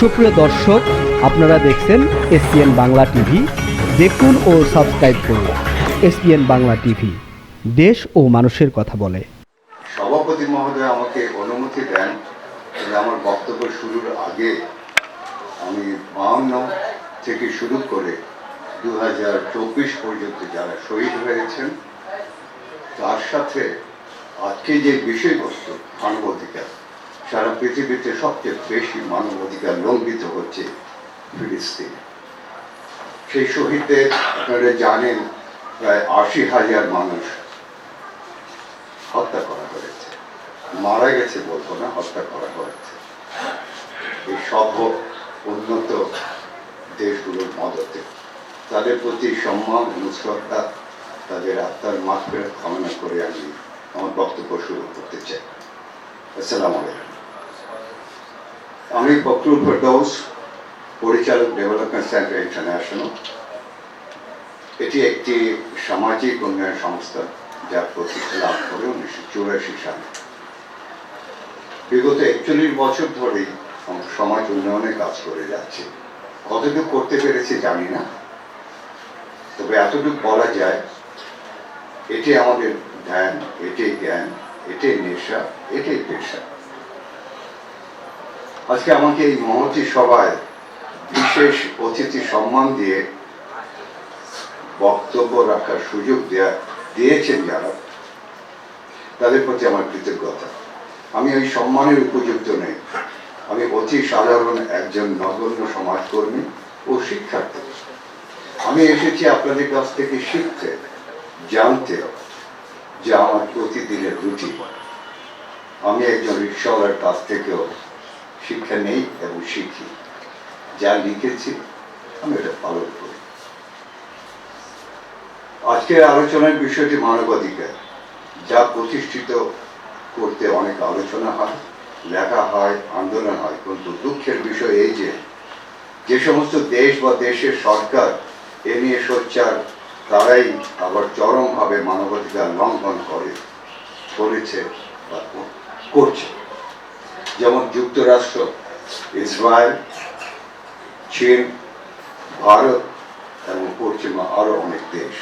সুপ্রিয় দর্শক, আপনারা দেখছেন এসপিএন বাংলা টিভি। দেখুন ও সাবস্ক্রাইব করুন এসপিএন বাংলা টিভি। দেশ ও মানুষের কথা বলে। সভাপতি মহোদয় আমাকে অনুমতি দেন আমার বক্তব্য শুরুর আগে আমি বাউন্ন থেকে শুরু করে দু হাজার চব্বিশ পর্যন্ত যারা শহীদ হয়েছেন, তার সাথে আজকে যে বিষয়বস্তু মানবাধিকার সারা পৃথিবীতে সবচেয়ে বেশি মানবাধিকার লঙ্ঘিত হচ্ছে ফিলিস্তিনে। সেই শহীদদের আপনারা জানেন প্রায় আশি হাজার মানুষ হত্যা করা হয়েছে। মারা গেছে বলব না, হত্যা করা হয়েছে। এই সভ্য উন্নত দেশগুলোর মদতে তাদের প্রতি সম্মান এবং শ্রদ্ধা তাদের আত্মার মাত্রা কামনা করে আমি আমার বক্তব্য শুরু করতে চাই। আসসালাম আলাইকুম। আমি ফখরুল ফেরদৌস পরিচালক ডেভেলপমেন্ট সেন্টার ইন্টারন্যাশনাল। এটি একটি সামাজিক উন্নয়ন সংস্থা যা প্রতিষ্ঠা লাভ করে উনিশশো চুরাশি সালে। বিগত একচল্লিশ বছর ধরেই সমাজ উন্নয়নে কাজ করে যাচ্ছে। কতটুকু করতে পেরেছি জানি না। তবে এতটুকু বলা যায়, এটি আমাদের ধ্যান এটাই জ্ঞান এটাই নেশা এটাই পেশা। আজকে আমাকে এই মহতী সভায় বিশেষ অতিথি সম্মান দিয়ে বক্তব্য রাখার সুযোগ দেয়া, দিয়েছেন যারা, তাদের প্রতি আমার কৃতজ্ঞতা। আমি ওই সম্মানের উপযুক্ত নেই। আমি অতি সাধারণ একজন নগণ্য সমাজকর্মী ও শিক্ষার্থী। আমি এসেছি আপনাদের কাছ থেকে শিখতে, জানতে, যে আমার প্রতিদিনের রুটি আমি একজন রিক্সাওয়ালার কাছ থেকেও শিক্ষা নেই এবং শিখি যা লিখেছি, আমি এটা পালন করি। আজকের আলোচনার বিষয়টি মানবাধিকার, যা প্রতিষ্ঠিত করতে অনেক আলোচনা হয়, লেখা হয়, আন্দোলন হয়। কিন্তু দুঃখের বিষয় এই যে যে সমস্ত দেশ বা দেশের সরকার এ নিয়ে সোচ্চার, তারাই আবার চরমভাবে মানবাধিকার লঙ্ঘন করে, করেছে বা করছে। যেমন যুক্তরাষ্ট্র, ইসরায়েল, চীন, ভারত এবং পশ্চিমা আরও অনেক দেশ।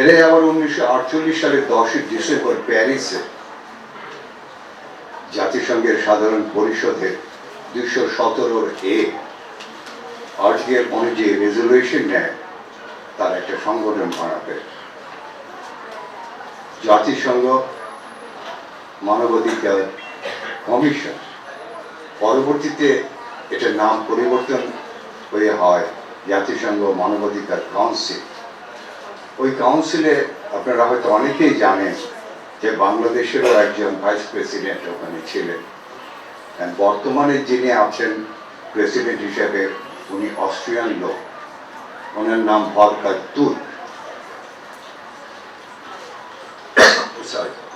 এরাই আবার উনিশশো আটচল্লিশ সালের দশই ডিসেম্বর প্যারিসে জাতিসংঘের সাধারণ পরিষদের দুইশো সতেরোর এ আর্টিকেল অনুযায়ী রেজলিউশন নেয়, তার একটা সংগঠন বানাবে। জাতিসংঘ মানবাধিকার কমিশন। পরবর্তীতে এটার নাম পরিবর্তন হয়ে হয় জাতিসংঘ মানবাধিকার কাউন্সিল। ওই কাউন্সিলে আপনারা হয়তো অনেকেই জানেন যে বাংলাদেশেরও একজন ভাইস প্রেসিডেন্ট ওখানে ছিলেন। বর্তমানে যিনি আছেন প্রেসিডেন্ট হিসেবে উনি অস্ট্রিয়ান লোক। ওনার নাম ভলকার তুর্ক। Sorry.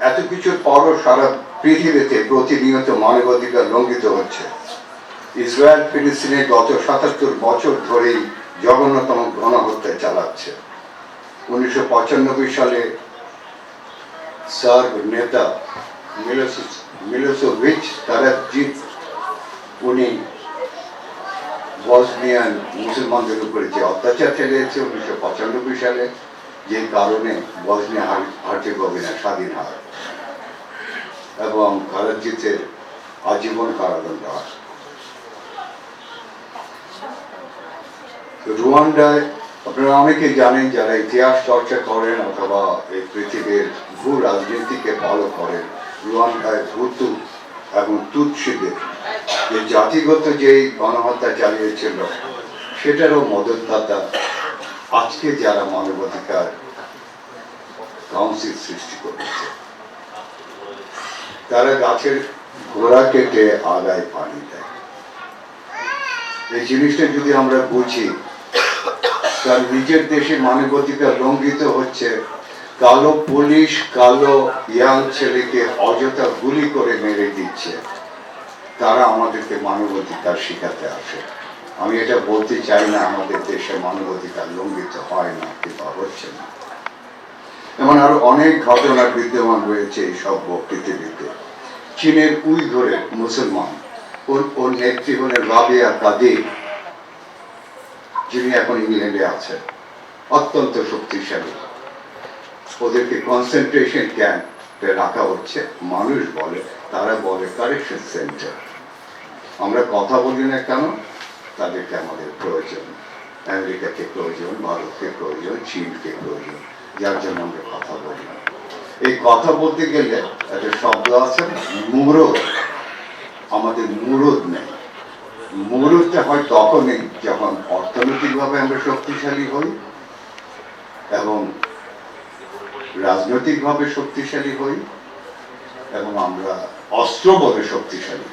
এত কিছুর পরও সারা পৃথিবীতে প্রতিনিয়ত মানবাধিকার লঙ্ঘিত হচ্ছে। ইসরায়েল, ফিলিস্তিনে গত সাতাত্তর বছর ধরেই জঘন্যতম গণহত্যা চালাচ্ছে। উনিশশো পঁচানব্বই সালে সার্ব নেতা মিলোস- মিলোসোভিচ কারাজিৎ উনি বসনিয়ান মুসলমানদের উপরে যে অত্যাচার চালিয়েছে উনিশশো পঁচানব্বই সালে যে কারণে বসনিয়া হার্জেগোভিনা স্বাধীন হয় এবং কারাজিতের আজীবন কারাদণ্ড হয় রুয়ান্ডায় আপনারা অনেকে জানেন যারা ইতিহাস চর্চা করেন অথবা এই পৃথিবীর ভূ রাজনীতিকে ফলো করেন, রুয়ান্ডায় ভুতু এবং তুৎসিদের যে জাতিগত যেই গণহত্যা চালিয়েছিল, সেটারও মদতদাতা আজকে যারা মানবাধিকার কাউন্সিল সৃষ্টি করেছে, তারা গাছের গোড়া কেটে আগায় পানি দেয়। এই জিনিসটা যদি আমরা বুঝি, তার নিজের দেশে মানবাধিকার লঙ্ঘিত হচ্ছে, কালো পুলিশ, কালো ইয়াং ছেলেকে অযথা গুলি করে মেরে দিচ্ছে, তারা আমাদেরকে মানবাধিকার শিখাতে আসে। আমি এটা বলতে চাই না, আমাদের দেশে মানবাধিকার লঙ্ঘিত হয় না, কিংবা হচ্ছে না। এমন আরও অনেক ঘটনা বিদ্যমান রয়েছে এই সব পৃথিবীতে। চীনের উই ধরে মুসলমান ওর নেত্রী হলেন রাবিয়া কাদির যিনি এখন ইংল্যান্ডে আছেন, অত্যন্ত শক্তিশালী। ওদেরকে কনসেন্ট্রেশন ক্যাম্পে রাখা হচ্ছে। মানুষ বলে, তারা বলে কারেকশন সেন্টার। আমরা কথা বলি না কেন? তাদেরকে আমাদের প্রয়োজন আমেরিকাকে প্রয়োজন ভারতকে প্রয়োজন চীনকে প্রয়োজন যার জন্য আমরা কথা বলি এই কথা বলতে গেলে একটা শব্দ আছে মুরদ আমাদের মুরদ নেই মুরদটা হয় তখনই যখন অর্থনৈতিকভাবে আমরা শক্তিশালী হই এবং রাজনৈতিকভাবে শক্তিশালী হই এবং আমরা অস্ত্র বলে শক্তিশালী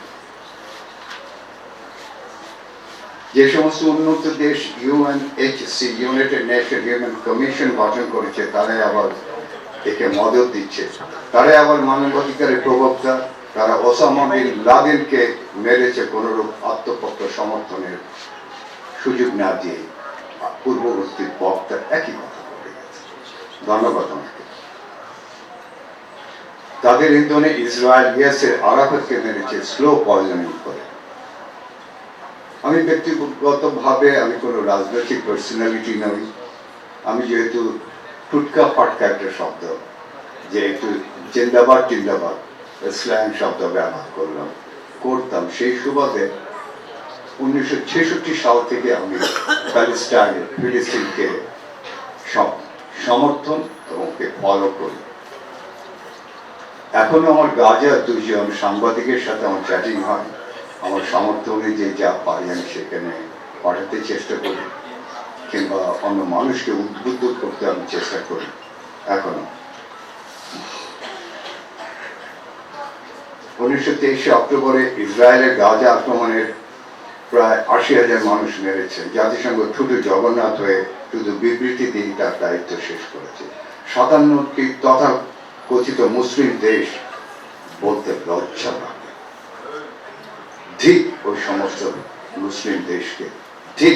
যে সমস্ত উন্নত দেশ UNHC united nation human commission গঠন করেছে, তারাই আবার একে মদত দিচ্ছে। তারাই আবার মানবাধিকারের প্রবক্তা। তারা ওসামা বিন লাদেনকে মেরেছে কোনরূপ আত্মপক্ষ সমর্থনের সুযোগ না দিয়ে। পূর্ববর্তী বক্তা একই কথা ধন্যবাদ তাদের ইন্ধনে ইসরায়েল ইয়াসের আরাফতকে মেরেছে স্লো পয়জনিং করে। আমি ব্যক্তিগতভাবে আমি কোনো রাজনৈতিক পার্সোনালিটি নই। আমি যেহেতু টুটকা ফাটকা একটা শব্দ যে একটু জিন্দাবাদ জিন্দাবাদ স্ল্যাং শব্দ ব্যবহার করলাম, করতাম। সেই সুবাদে উনিশশো ছেষট্টি সাল থেকে আমি প্যালেস্টাইন, ফিলিস্তিনকে সম- সমর্থন এবং ফলো করি। এখনও আমার গাজা দুজন সাংবাদিকের সাথে আমার চ্যাটিং হয়। আমার সামর্থ্য অনুযায়ী যা পারি আমি সেখানে পাঠাতে চেষ্টা করি, কিংবা অন্য মানুষকে উদ্বুদ্ধ করতে আমি চেষ্টা করি, এখনও। উনিশশো তেইশে অক্টোবরে ইসরায়েলের গাজা আক্রমণের প্রায় আশি হাজার মানুষ মেরেছে। জাতিসংঘ শুধু জগন্নাথ হয়ে শুধু বিবৃতি দিয়ে তার দায়িত্ব শেষ করেছে। সাতান্নটি তথা কথিত মুসলিম দেশ বলতে লজ্জা লাগে। ঠিক ওই সমস্ত মুসলিম দেশকে ঠিক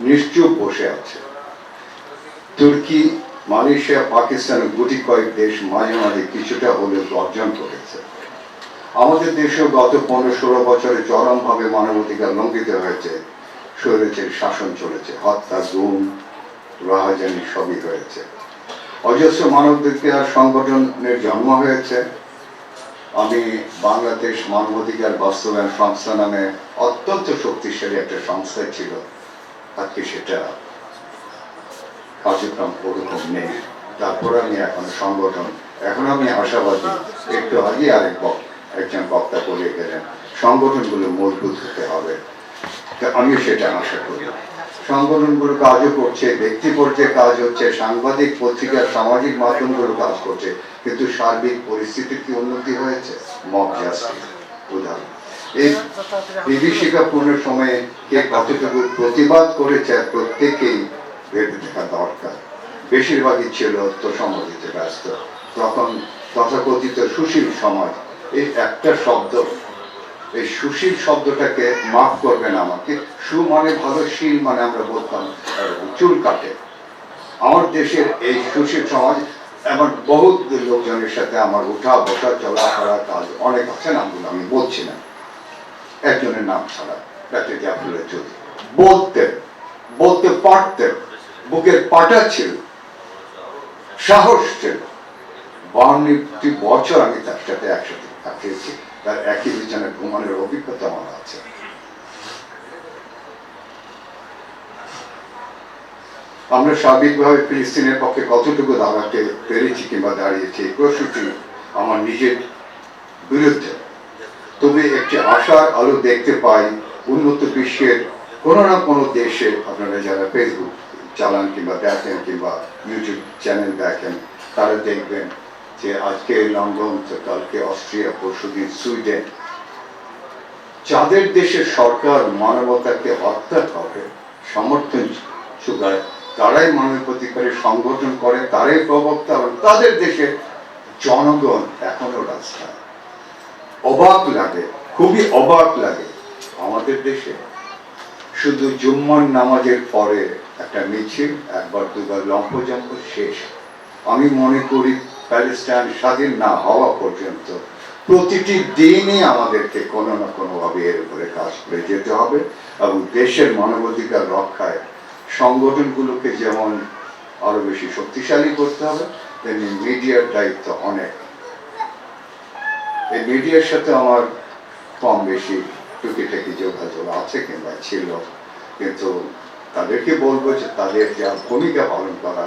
নিশ্চুপ বসে আছে। তুর্কি, মালয়েশিয়া পাকিস্তান গুটি কয়েক দেশ মাঝে মাঝে কিছুটা হলেও অর্জন করেছে। আমাদের দেশেও গত পনেরো ষোলো বছরে চরমভাবে মানবাধিকার লঙ্ঘিত হয়েছে, স্বৈরাচার শাসন চলেছে, হত্যা, গুম, রাহাজানি সবই হয়েছে। অজস্র মানবাধিকার সংগঠনের জন্ম হয়েছে। আমি বাংলাদেশ মানবাধিকার বাস্তবায়ন সংস্থা নামে অত্যন্ত শক্তিশালী একটা সংস্থা ছিল। আজকে সেটা কার্যক্রম ওরকম নেই। তারপর আমি এখন সংগঠন, এখন আমি আশাবাদী। একটু আগে আরেক একজন বক্তা বলে গেলেন, সংগঠনগুলো মজবুত হতে হবে। তা আমি সেটা আশা করি। সংগঠনগুলো কাজও করছে, ব্যক্তি পর্যায়ে কাজ হচ্ছে, সাংবাদিক পত্রিকা সামাজিক মাধ্যমগুলো কাজ করছে। কিন্তু সার্বিক পরিস্থিতির কি উন্নতি হয়েছে? জাস্টিস উদাহরণ। এই বিভীষিকাপূর্ণ সময়ে কে কতটুকু প্রতিবাদ করেছে প্রত্যেকেই ভেবে দেখা দরকার। বেশিরভাগই ছিল তো সমাজিতে ব্যস্ত। তখন তথাকথিত সুশীল সমাজ এই একটা শব্দ এই সুশীল শব্দটাকে মাফ করবেন আমাকে। সু মানে ভালো শীল মানে আমরা বলতাম চুল কাটে। আমার দেশের এই সুশীল সমাজ এমন বহুত লোকজনের সাথে আমার উঠা বসা, চলাফেরা কাজ অনেক আছে, নামগুলো আমি বলছি না। একজনের নাম ছাড়া, ডাক্তার জাফরুল্লাহ চৌধুরী। বলতেন, বলতে পারতেন, বুকের পাটা ছিল, সাহস ছিল। বাউন্নটি বছর আমি তার সাথে একসাথে কাটিয়েছি তার একই বিছানায় ঘুমানোর অভিজ্ঞতা আমার আছে। আমরা সার্বিকভাবে ফিলিস্তিনের পক্ষে কতটুকু দাঁড়াতে পেরেছি কিংবা দাঁড়িয়েছি, এই প্রশ্নটি আমার নিজের বিরুদ্ধে। তবে একটি আশার আলো দেখতে পাই উন্নত বিশ্বের কোনো না কোনো দেশে, আপনারা যারা ফেসবুক চালান কিংবা দেখেন কিংবা ইউটিউব চ্যানেল দেখেন, তারা দেখবেন যে আজকে লন্ডন কালকে অস্ট্রিয়া, পরশুদিন সুইডেন। যাদের দেশের সরকার মানবতাকে হত্যা করে, সমর্থন যোগায় তারাই মানবাধিকারের সংগঠন করে, তারাই প্রবক্তা এবং তাদের দেশে জনগণ এখনও রাস্তায় অবাক লাগে, খুবই অবাক লাগে আমাদের দেশে। শুধু জুম্মার নামাজের পরে একটা মিছিল, একবার দুবার লম্পজম্প শেষ। আমি মনে করি প্যালেস্টাইন স্বাধীন না হওয়া পর্যন্ত প্রতিটি দিনই আমাদেরকে কোনো না কোনোভাবে এর উপরে কাজ করে যেতে হবে এবং দেশের মানবাধিকার রক্ষায় সংগঠনগুলোকে যেমন আরও বেশি শক্তিশালী করতে হবে, তেমনি মিডিয়ার দায়িত্ব অনেক। এই মিডিয়ার সাথে আমার কম বেশি টুকিটাকি যোগাযোগ আছে কিংবা ছিল, কিন্তু তাদেরকে বলব যে তাদের যা ভূমিকা পালন করা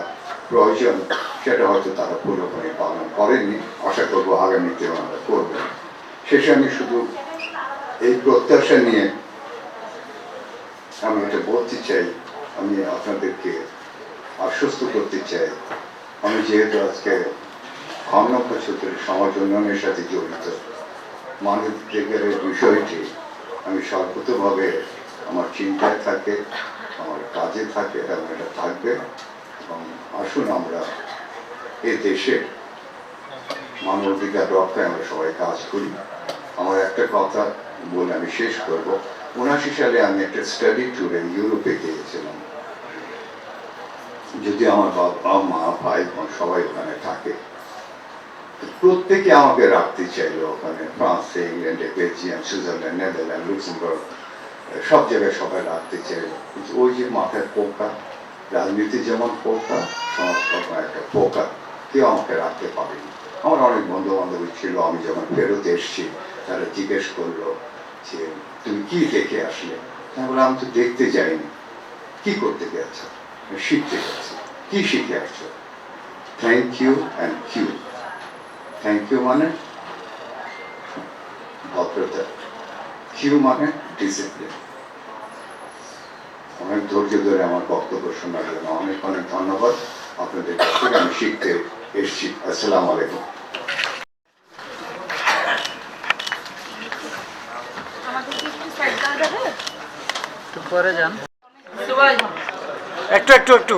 প্রয়োজন, সেটা হয়তো তারা পুরোপুরি পালন করেনি আশা করব আগামীতে আমরা করবেন। শেষে আমি শুধু এই প্রত্যাশা নিয়ে আমি এটা বলতে চাই আমি আপনাদেরকে আশ্বস্ত করতে চাই। আমি যেহেতু আজকে অন্য বছরের সমাজ উন্নয়নের সাথে জড়িত মানবাধিকারের বিষয়টি আমি সর্বতভাবে আমার চিন্তায় থাকে, আমার কাজে থাকে এবং এটা থাকবে। এবং আসুন আমরা এ দেশে মানবাধিকার রক্ষায় আমরা সবাই কাজ করি। আমার একটা কথা বলে আমি শেষ করব। উনাশি সালে আমি একটা স্টাডি ট্যুরে ইউরোপে গিয়েছিলাম। যদি আমার বাবা মা ভাই বোন সবাই ওখানে থাকে প্রত্যেকে আমাকে রাখতে চাইলো ওখানে, ফ্রান্সে, ইংল্যান্ডে, বেলজিয়াম, সুইজারল্যান্ড, নেদারল্যান্ড, লুক্সেমবার্গ, সব জায়গায় সবাই রাখতে চাইলো। ওই যে মাথায় পোকা, রাজনীতি যেমন পোকা সমাজকর্ম একটা পোকা, কেউ আমাকে রাখতে পারেনি। আমার অনেক বন্ধু বান্ধবী ছিল, আমি যখন ফেরত এসছি তারা জিজ্ঞেস করল যে, তুমি কি দেখে আসলে? আমি বললাম, আমি তো দেখতে যাইনি। কি করতে গেছো? শিখতে গেছি। কি শিখে আসছো? Thank you and queue thank you মানে? ভদ্রতা কিউ মানে ডিসিপ্লিন অনেক ধৈর্য ধরে আমার বক্তব্য শোনার জন্য অনেক অনেক ধন্যবাদ। আপনাদের কাছ থেকে আমি শিখতে এসছি। আসসালামু আলাইকুম আমাকে কি একটু পরে যান। একটু একটু একটু।